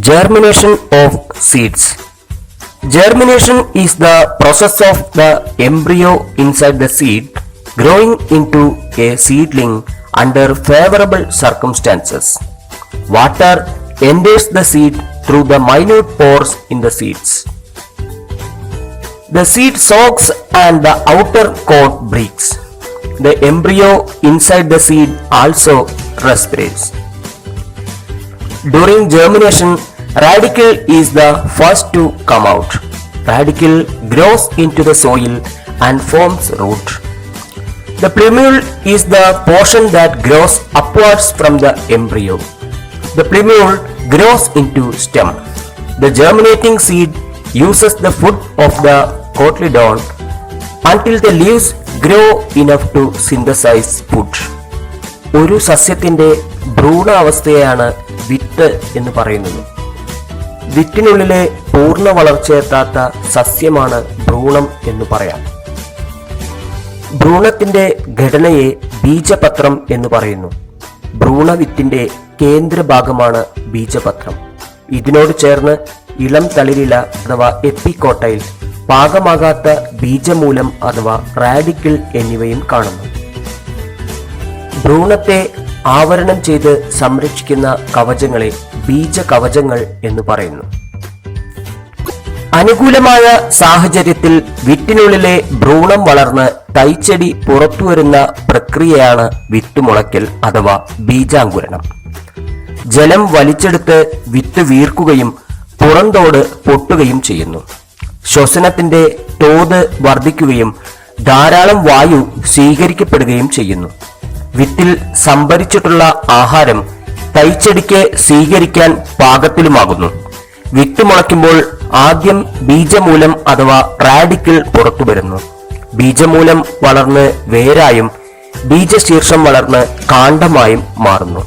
Germination of seeds. Germination is the process of the embryo inside the seed growing into a seedling under favorable circumstances. Water enters the seed through the minute pores in the seeds. The seed soaks and the outer coat breaks. The embryo inside the seed also respirates. During germination, radical is the first to come out. Radical grows into the soil and forms root. The plumule is the portion that grows upwards from the embryo. The plumule grows into stem. The germinating seed uses the food of the cotyledon until the leaves grow enough to synthesize food. ഒരു സസ്യത്തിന്റെ ഭ്രൂണാവസ്ഥയാണ് വിത്ത് എന്ന് പറയുന്നത്. വിത്തിനുള്ളിലെ പൂർണ വളർച്ചയെത്താത്ത സസ്യമാണ് ഭ്രൂണം എന്ന് പറയാം. ഭ്രൂണത്തിന്റെ ഘടനയെ ബീജപത്രം എന്ന് പറയുന്നു. ഭ്രൂണവിത്തിന്റെ കേന്ദ്രഭാഗമാണ് ബീജപത്രം. ഇതിനോട് ചേർന്ന് ഇളം തളിരില അഥവാ എപ്പിക്കോട്ടയിൽ പാകമാകാത്ത ബീജമൂലം അഥവാ റാഡിക്കിൾ എന്നിവയും കാണുന്നു. ഭ്രൂണത്തെ ആവരണം ചെയ്ത് സംരക്ഷിക്കുന്ന കവചങ്ങളെ ബീജകവചങ്ങൾ എന്ന് പറയുന്നു. അനുകൂലമായ സാഹചര്യത്തിൽ വിത്തിനുള്ളിലെ ഭ്രൂണം വളർന്ന് തൈച്ചെടി പുറത്തുവരുന്ന പ്രക്രിയയാണ് വിത്തുമുളയ്ക്കൽ അഥവാ ബീജാങ്കുരണം. ജലം വലിച്ചെടുത്ത് വിത്ത് വീർക്കുകയും പുറന്തോട് പൊട്ടുകയും ചെയ്യുന്നു. ശ്വസനത്തിന്റെ തോത് വർദ്ധിക്കുകയും ധാരാളം വായു സ്വീകരിക്കപ്പെടുകയും ചെയ്യുന്നു. വിത്തിൽ സംഭരിച്ചിട്ടുള്ള ആഹാരം തൈച്ചെടിക്ക് സ്വീകരിക്കാൻ പാകത്തിലുമാകുന്നു. വിത്ത് മുളയ്ക്കുമ്പോൾ ആദ്യം ബീജമൂലം അഥവാ റാഡിക്കൽ പുറത്തു വരുന്നു. ബീജമൂലം വളർന്ന് വേരായും ബീജശീർഷം വളർന്ന് കാണ്ഡമായും മാറുന്നു.